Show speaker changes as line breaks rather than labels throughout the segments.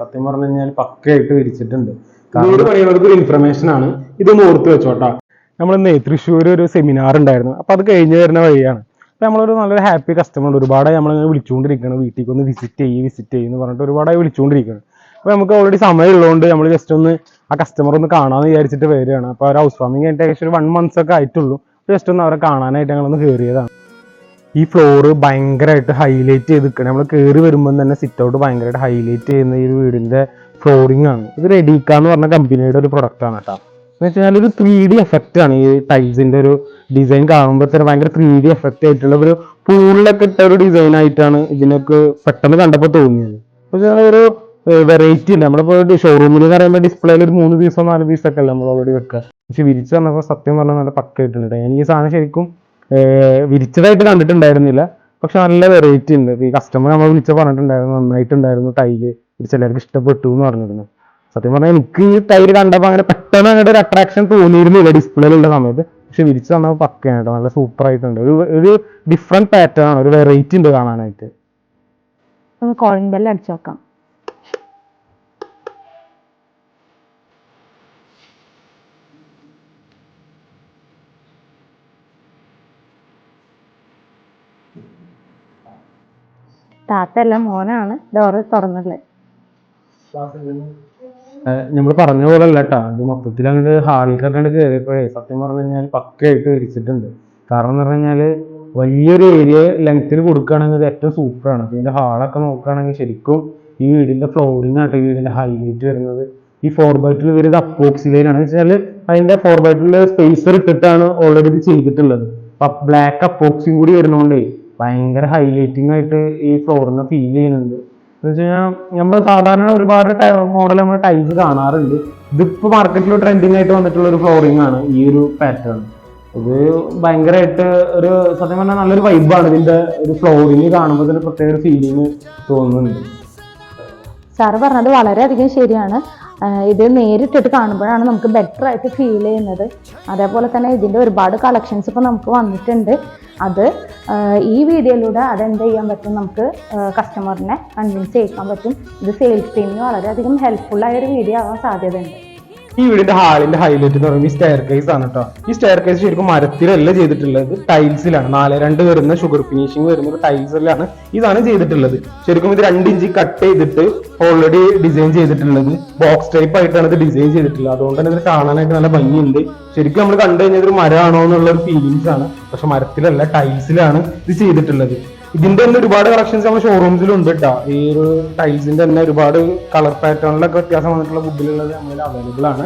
സത്യം പറഞ്ഞു കഴിഞ്ഞാൽ പക്കയായിട്ട് വിരിച്ചിട്ടുണ്ട്. വീട് പണിയുന്നവർക്ക് ഒരു ഇൻഫർമേഷൻ ആണ്. ഇതൊന്ന് ഓർത്ത് വെച്ചോട്ടാ. നമ്മളിന്ന് തൃശ്ശൂർ ഒരു സെമിനാർ ഉണ്ടായിരുന്നു. അപ്പൊ അത് കഴിഞ്ഞ് വരുന്ന വഴിയാണ്. അപ്പൊ നമ്മളൊരു നല്ലൊരു ഹാപ്പി കസ്റ്റമർ ഉണ്ട്. ഒരുപാട് നമ്മളിങ്ങനെ വിളിച്ചുകൊണ്ടിരിക്കുകയാണ് വീട്ടിലേക്ക് ഒന്ന് വിസിറ്റ് ചെയ്യ് വിസിറ്റ് ചെയ്യുന്നു പറഞ്ഞിട്ട് ഒരുപാട് വിളിച്ചുകൊണ്ടിരിക്കുകയാണ് അപ്പൊ നമുക്ക് ഓൾറെഡി സമയമുള്ളതുകൊണ്ട് നമ്മൾ ജസ്റ്റ് ഒന്ന് ആ കസ്റ്റമർ ഒന്ന് കാണാന്ന് വിചാരിച്ചിട്ട് വരികയാണ്. അപ്പൊ ഒരു ഹൗസ് വാമിങ് കഴിഞ്ഞിട്ട് ഏകദേശം ഒരു വൺ മന്ത്സ് ഒക്കെ ആയിട്ടുള്ളൂ. ജസ്റ്റ് ഒന്ന് അവരെ കാണാനായിട്ട് ഞങ്ങളൊന്ന് കയറിയതാണ് ഈ ഫ്ലോറ് ഭയങ്കരമായിട്ട് ഹൈലൈറ്റ് ചെയ്ത് നിൽക്കണം നമ്മൾ കയറി വരുമ്പോൾ തന്നെ സിറ്റ് ഔട്ട് ഭയങ്കരമായിട്ട് ഹൈലൈറ്റ് ചെയ്യുന്ന ഈ ഒരു വീടിന്റെ ഫ്ലോറിംഗ് ആണ്. ഇത് റെഡിക്ക എന്ന് പറഞ്ഞ കമ്പനിയുടെ ഒരു പ്രൊഡക്റ്റ് ആണ് കേട്ടോ എന്ന് വെച്ച് കഴിഞ്ഞാൽ ഒരു ത്രീ ഡി എഫക്റ്റ് ആണ് ഈ ടൈൽസിന്റെ ഒരു ഡിസൈൻ കാണുമ്പോൾ തന്നെ ഭയങ്കര ത്രീ ഡി എഫക്റ്റ് ആയിട്ടുള്ള ഒരു പൂളിലൊക്കെ ഇട്ട ഒരു ഡിസൈൻ ആയിട്ടാണ് ഇതിനൊക്കെ പെട്ടെന്ന് കണ്ടപ്പോൾ തോന്നിയത്. പക്ഷേ ഒരു വെറൈറ്റി ഉണ്ട്. നമ്മളിപ്പോൾ ഷോറൂമിൽ എന്ന് പറയുമ്പോൾ ഡിസ്പ്ലേയിൽ ഒരു മൂന്ന് പീസോ നാല് പീസൊക്കെ അല്ലേ നമ്മൾ ഓൾറെഡി വെക്കുക പക്ഷെ വിരിച്ച് വന്നപ്പോൾ സത്യം പറഞ്ഞാൽ നല്ല പക്കായിട്ടുണ്ട് ഞാൻ ഈ സാധനം ശരിക്കും വിരിച്ചതായിട്ട് കണ്ടിട്ടുണ്ടായിരുന്നില്ല. പക്ഷെ നല്ല വെറൈറ്റി ഉണ്ട്. ഈ കസ്റ്റമർ നമ്മൾ വിളിച്ച പറഞ്ഞിട്ടുണ്ടായിരുന്നു നന്നായിട്ടുണ്ടായിരുന്നു ടൈൽ ചിലർക്ക് ഇഷ്ടപ്പെട്ടു എന്ന് പറഞ്ഞിരുന്നു. സത്യം പറഞ്ഞാൽ എനിക്ക് ഈ ടൈൽ കണ്ടപ്പോൾ അങ്ങനെ പെട്ടെന്ന് അങ്ങോട്ട് ഒരു അട്രാക്ഷൻ തോന്നിയിരുന്നില്ല ഡിസ്പ്ലേയിലുള്ള സമയത്ത്. പക്ഷെ വിരിച്ച് തന്നപ്പോൾ പക്കയാണ് കേട്ടോ. നല്ല സൂപ്പർ ആയിട്ടുണ്ട്. ഒരു ഒരു ഡിഫറെന്റ് പാറ്റേൺ ആണ്. ഒരു വെറൈറ്റി ഉണ്ട് കാണാനായിട്ട്.
കോളിംഗ് ബെല്ല് അടിച്ചു നോക്കാം താത്തല്ല മോനാണ്. ഡോറ് തുറന്നത്
നമ്മൾ പറഞ്ഞ പോലെ അല്ല കേട്ടാ ഇത് മൊത്തത്തിൽ അങ്ങോട്ട് ഹാളിൽ കണ്ടു കയറിയപ്പോഴേ സത്യം പറഞ്ഞു കഴിഞ്ഞാൽ പക്കയായിട്ട് വിരിച്ചിട്ടുണ്ട് കാരണം എന്ന് പറഞ്ഞു കഴിഞ്ഞാൽ വലിയൊരു ഏരിയ ലെങ്ത്തിൽ കൊടുക്കുകയാണെങ്കിൽ ഇത് ഏറ്റവും സൂപ്പറാണ് ഇതിന്റെ ഹാളൊക്കെ നോക്കുകയാണെങ്കിൽ ശരിക്കും ഈ വീടിന്റെ ഫ്ലോറിംഗ് ആയിട്ട് ഈ വീടിന്റെ ഹൈലൈറ്റ് വരുന്നത്. ഈ ഫോർ ബൈറ്റിൽ വരുന്നത് അപ്പോക്സിലൈനാണ് വെച്ചാൽ അതിന്റെ ഫോർ ബൈറ്റിൽ സ്പേസർ ഇട്ടിട്ടാണ് ഓൾറെഡി ഇത് ചെയ്തിട്ടുള്ളത്. ബ്ലാക്ക് അപ്പോക്സിയും കൂടി വരുന്നതുകൊണ്ടേ ഭയങ്കര ഹൈലൈറ്റിംഗ് ആയിട്ട് ഈ ഫ്ലോറിനെ ഫീൽ ചെയ്യുന്നുണ്ട്. എന്ന് വെച്ച് കഴിഞ്ഞാൽ നമ്മൾ സാധാരണ ഒരുപാട് മോഡൽ നമ്മൾ ടൈൽസ് കാണാറുണ്ട്. ഇതിപ്പോ മാർക്കറ്റിൽ ട്രെൻഡിങ് ആയിട്ട് വന്നിട്ടുള്ള ഒരു ഫ്ലോറിംഗ് ആണ് ഈ ഒരു പാറ്റേൺ ഇത് ഭയങ്കരമായിട്ട് ഒരു സത്യം പറഞ്ഞാൽ നല്ലൊരു വൈബാണ് ഇതിന്റെ ഒരു ഫ്ലോറിങ് കാണുമ്പോൾ തന്നെ പ്രത്യേക ഒരു ഫീലിംഗ് തോന്നുന്നുണ്ട്.
സാറ് പറഞ്ഞത് വളരെയധികം ശരിയാണ്. ഇത് നേരിട്ടിട്ട് കാണുമ്പോഴാണ് നമുക്ക് ബെറ്റർ ആയിട്ട് ഫീൽ ചെയ്യുന്നത്. അതേപോലെ തന്നെ ഇതിന്റെ ഒരുപാട് കളക്ഷൻസ് ഇപ്പോൾ നമുക്ക് വന്നിട്ടുണ്ട്. അത് ഈ വീഡിയോയിലൂടെ അതെന്ത് ചെയ്യാൻ പറ്റും നമുക്ക് കസ്റ്റമറിനെ കൺവിൻസ് ചെയ്യിക്കാൻ പറ്റും. ഇത് സെയിൽസ് ടീമിന് വളരെയധികം ആയ ഒരു വീഡിയോ ആവാൻ സാധ്യതയുണ്ട്.
ഈ വീടിന്റെ ഹാളിന്റെ ഹൈലൈറ്റ് എന്ന് പറയുമ്പോൾ ഈ സ്റ്റെയർ കേസ് ആണ് കേട്ടോ ഈ സ്റ്റെയർ കേസ് ശരിക്കും മരത്തിലല്ല ചെയ്തിട്ടുള്ളത്? ടൈൽസിലാണ് നാല് രണ്ട് വരുന്ന ഷുഗർ ഫിനിഷിംഗ് വരുന്ന ടൈൽസിലാണ് ഇതാണ് ചെയ്തിട്ടുള്ളത്. ശരിക്കും ഇത് രണ്ട് ഇഞ്ച് കട്ട് ചെയ്തിട്ട് ഓൾറെഡി ഡിസൈൻ ചെയ്തിട്ടുള്ളത്. ബോക്സ് ടൈപ്പ് ആയിട്ടാണ് ഇത് ഡിസൈൻ ചെയ്തിട്ടുള്ളത്. അതുകൊണ്ട് തന്നെ ഇത് കാണാനായിട്ട് നല്ല ഭംഗിയുണ്ട്. ശരിക്കും നമ്മൾ കണ്ടു കഴിഞ്ഞാൽ ഇതൊരു മരമാണോ എന്നുള്ള ഒരു ഫീലിങ്സ് ആണ്. പക്ഷെ മരത്തിലല്ല ടൈൽസിലാണ് ഇത് ചെയ്തിട്ടുള്ളത്. ഇതിന്റെ തന്നെ ഒരുപാട് കളക്ഷൻസ് നമ്മുടെ ഷോറൂംസിലുണ്ട് കേട്ടോ ഈ ഒരു ടൈൽസിന്റെ തന്നെ ഒരുപാട് കളർ പാറ്റേണിലൊക്കെ വ്യത്യാസം വന്നിട്ടുള്ള വുഡിലുള്ളത് നമ്മളിൽ അവൈലബിൾ ആണ്.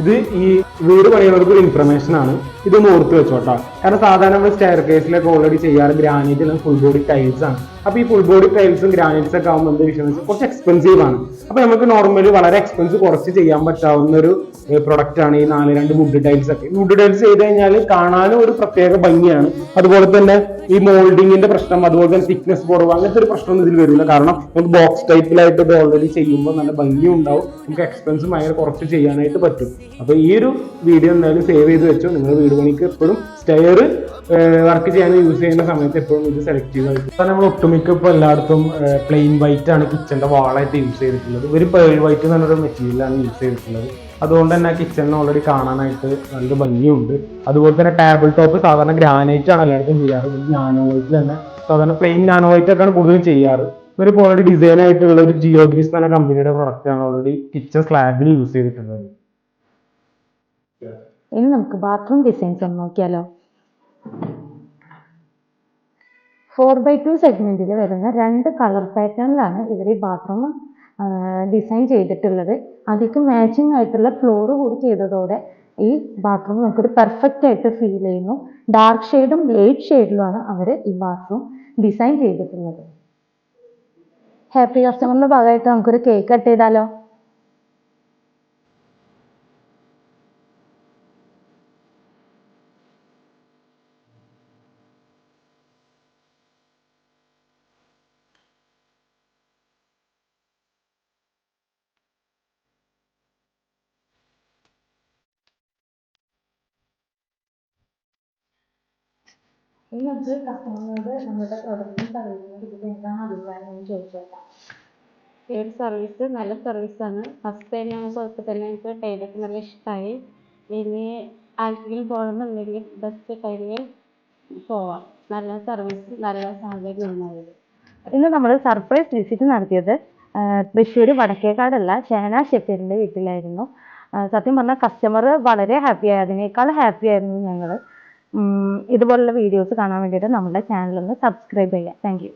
ഇത് ഈ വീട് പണിയുന്നവർക്ക് ഒരു ഇൻഫർമേഷൻ ആണ്. ഇതൊന്ന് ഓർത്ത് വെച്ചോട്ടോ. കാരണം സാധാരണ നമ്മൾ സ്റ്റെയർ കേസിലൊക്കെ ഓൾറെഡി ചെയ്യാറ് ഗ്രാനൈറ്റ് ഫുൾ ബോഡി ടൈൽസ് ആണ്. അപ്പൊ ഈ ഫുൾ ബോഡി ടൈൽസും ഗ്രാനൈറ്റ്സ് ഒക്കെ ആകുമ്പോൾ എന്ത് വിഷയം കുറച്ച് എക്സ്പെൻസീവ് ആണ്. അപ്പൊ നമുക്ക് നോർമലി വളരെ എക്സ്പെൻസ് കുറച്ച് ചെയ്യാൻ പറ്റാവുന്ന ഒരു പ്രൊഡക്റ്റ് ആണ് ഈ നാല് രണ്ട് വുഡ് ടൈൽസ് ഒക്കെ. വുഡ് ടൈൽസ് ചെയ്ത് കഴിഞ്ഞാൽ കാണാനും ഒരു പ്രത്യേക ഭംഗിയാണ്. അതുപോലെ തന്നെ ഈ മോൾഡിങ്ങിന്റെ പ്രശ്നം അതുപോലെ തന്നെ തിക്നെസ് കുറവ് അങ്ങനത്തെ ഒരു പ്രശ്നം ഇതിൽ വരില്ല. കാരണം നമുക്ക് ബോക്സ് ടൈപ്പിലായിട്ട് ഇത് ഓൾറെഡി ചെയ്യുമ്പോൾ നല്ല ഭംഗി ഉണ്ടാവും. നമുക്ക് എക്സ്പെൻസ് ഭയങ്കര കുറച്ച് ചെയ്യാനായിട്ട് പറ്റും. അപ്പൊ ഈ ഒരു വീഡിയോ എന്തായാലും സേവ് ചെയ്ത് വെച്ചോ. നിങ്ങൾ വീട് പണിക്ക് എപ്പോഴും സ്റ്റെയർ വർക്ക് ചെയ്യാൻ യൂസ് ചെയ്യുന്ന സമയത്ത് എപ്പോഴും ഇത് സെലക്ട് ചെയ്താൽ നമ്മൾ ഒട്ടുമിക്ക ഇപ്പോൾ എല്ലായിടത്തും പ്ലെയിൻ വൈറ്റ് ആണ് കിച്ചന്റെ വാളായിട്ട് യൂസ് ചെയ്തിട്ടുള്ളത്. ഒരു പേൾ വൈറ്റ് എന്നൊരു മെറ്റീരിയലാണ് യൂസ് ചെയ്തിട്ടുള്ളത്. അതുകൊണ്ട് തന്നെ കിച്ചണിന് ഓൾറെഡി കാണാനായിട്ട് നല്ല ഭംഗിയുണ്ട്. അതുപോലെ തന്നെ ടേബിൾ ടോപ്പ് സാധാരണ ഗ്രാനൈറ്റ് ആണ് എല്ലായിടത്തും ചെയ്യാറ്. നാനോ വൈറ്റിൽ തന്നെ. സാധാരണ പ്ലെയിൻ നാനോ വൈറ്റ് ഒക്കെയാണ് കൂടുതലും ചെയ്യാറ്. ഇവരിപ്പോൾ ഓൾറെഡി ഡിസൈൻ ആയിട്ടുള്ള ഒരു ജിയോഗ്രീസ് എന്ന കമ്പനിയുടെ പ്രൊഡക്റ്റ് ആണ് ഓൾറെഡി കിച്ചൺ സ്ലാബിൽ യൂസ് ചെയ്തിട്ടുള്ളത്.
ഇനി നമുക്ക് ബാത്റൂം ഡിസൈൻസ് ഒന്ന് നോക്കിയാലോ? ഫോർ ബൈ ടു സെഗ്മെന്റിൽ വരുന്ന രണ്ട് കളർ പാറ്റേണിലാണ് ഇവർ ഈ ബാത്റൂം ഡിസൈൻ ചെയ്തിട്ടുള്ളത്. അതിലേക്ക് മാച്ചിങ് ആയിട്ടുള്ള ഫ്ലോർ കൂടി ചെയ്തതോടെ ഈ ബാത്റൂം നമുക്കൊരു പെർഫെക്റ്റ് ആയിട്ട് ഫീൽ ചെയ്യുന്നു. ഡാർക്ക് ഷെയ്ഡും ലൈറ്റ് ഷെയ്ഡിലുമാണ് അവർ ഈ ബാത്റൂം ഡിസൈൻ ചെയ്തിട്ടുള്ളത്. ഹാപ്പി കസ്റ്റമറിന്റെ ഭാഗമായിട്ട് നമുക്കൊരു കേക്ക് കട്ട് ചെയ്താലോ? ഇനി നമുക്ക് കസ്റ്റമറിനോട് നമ്മുടെ പ്രൊഡക്റ്റിന് പറയുന്നത് ഇതിൽ എന്താണ് അഭിപ്രായം എന്ന് ചോദിച്ചേക്കാം. ഈ ഒരു സർവീസ് നല്ല സർവീസാണ് ഫസ്റ്റ് ടൈം ഞാൻ പോയപ്പോൾ തന്നെ എനിക്ക് ടൈലൊക്കെ നല്ല ഇഷ്ടമായി ഇനി ആർക്കെങ്കിലും പോകണമെന്നുണ്ടെങ്കിൽ ബെസ്റ്റ് ടൈലിൽ പോവാം. നല്ല സർവീസ് നല്ല സാഹചര്യമാണ് ഇന്ന് നമ്മൾ സർപ്രൈസ് വിസിറ്റ് നടത്തിയത് തൃശ്ശൂർ വടക്കേക്കാടല്ല ഷെഹന ഷെഫീറിന്റെ വീട്ടിലായിരുന്നു. സത്യം പറഞ്ഞാൽ കസ്റ്റമർ വളരെ ഹാപ്പി ആയി. അതിനേക്കാൾ ഹാപ്പി ആയിരുന്നു ഞങ്ങൾ ഇതുപോലുള്ള വീഡിയോസ് കാണാൻ വേണ്ടിയിട്ട് നമ്മുടെ ചാനൽ ഒന്ന് സബ്സ്ക്രൈബ് ചെയ്യുക. താങ്ക്